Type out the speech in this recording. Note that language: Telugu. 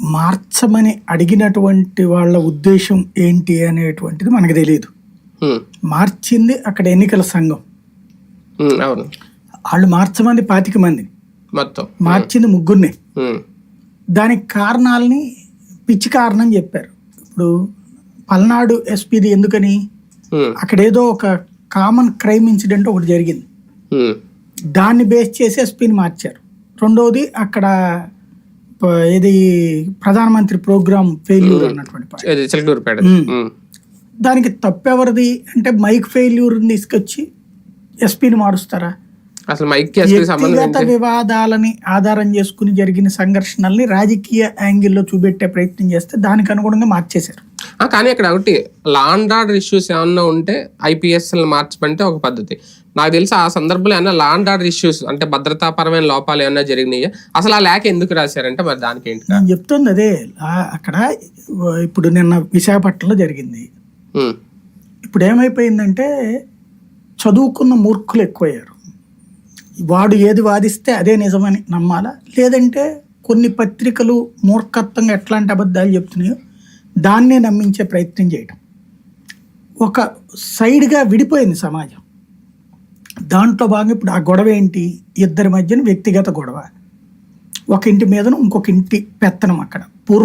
మార్చమని అడిగినటువంటి వాళ్ళ ఉద్దేశం ఏంటి అనేటువంటిది మనకు తెలియదు. మార్చింది అక్కడ ఎన్నికల సంఘం. వాళ్ళు మార్చమంది పాతిక మందిని మొత్తం. మార్చింది ముగ్గురిని. దానికి కారణాలని పిచ్చి కారణం చెప్పారు. ఇప్పుడు పల్నాడు ఎస్పీది ఎందుకని? ఉమ్, అక్కడ ఏదో ఒక కామన్ క్రైమ్ ఇన్సిడెంట్ ఒకటి జరిగింది. దాన్ని బేస్ చేసి ఎస్పీని మార్చారు. రెండవది అక్కడ ఏది ప్రధానమంత్రి ప్రోగ్రామ్ ఫెయిల్యూర్ అన్నటువంటి చిలకలూరుపేట దానికి తప్పెవరిది అంటే మైక్ ఫెయిల్యూర్ని తీసుకొచ్చి ఎస్పీని మారుస్తారా? అసలు మైక్ వ్యక్తిగత వివాదాలని ఆధారం చేసుకుని జరిగిన సంఘర్షణల్ని రాజకీయ యాంగిల్లో చూపెట్టే ప్రయత్నం చేస్తే దానికి అనుగుణంగా మార్చేశారు. కానీ అక్కడ ఒకటి లా అండ్ ఆర్డర్ ఇష్యూస్ ఏమన్నా ఉంటే ఐపీఎస్ మార్చమంటే ఒక పద్ధతి. నాకు తెలిసి ఆ సందర్భంలో ఏమన్నా లా అండ్ ఆర్డర్ ఇష్యూస్ అంటే భద్రతాపరమైన లోపాలు ఏమన్నా జరిగినాయి? అసలు ఆ లేఖ ఎందుకు రాశారంటే మరి దానికి ఏంటి నేను చెప్తుంది అదే అక్కడ ఇప్పుడు నిన్న విశాఖపట్నంలో జరిగింది. ఇప్పుడు ఏమైపోయిందంటే చదువుకున్న మూర్ఖులు ఎక్కువయ్యారు. వాడు ఏది వాదిస్తే అదే నిజమని నమ్మాలా? లేదంటే కొన్ని పత్రికలు మూర్ఖత్వంగా ఎట్లాంటి అబద్ధాలు చెప్తున్నాయో దాన్నే నమ్మించే ప్రయత్నం చేయడం ఒక సైడ్గా విడిపోయింది సమాజం. దాంట్లో భాగంగా ఇప్పుడు ఆ గొడవ ఏంటి? ఇద్దరి మధ్యన వ్యక్తిగత గొడవ. ఒక ఇంటి మీదను ఇంకొక ఇంటి పెత్తనం అక్కడ. పూర్వ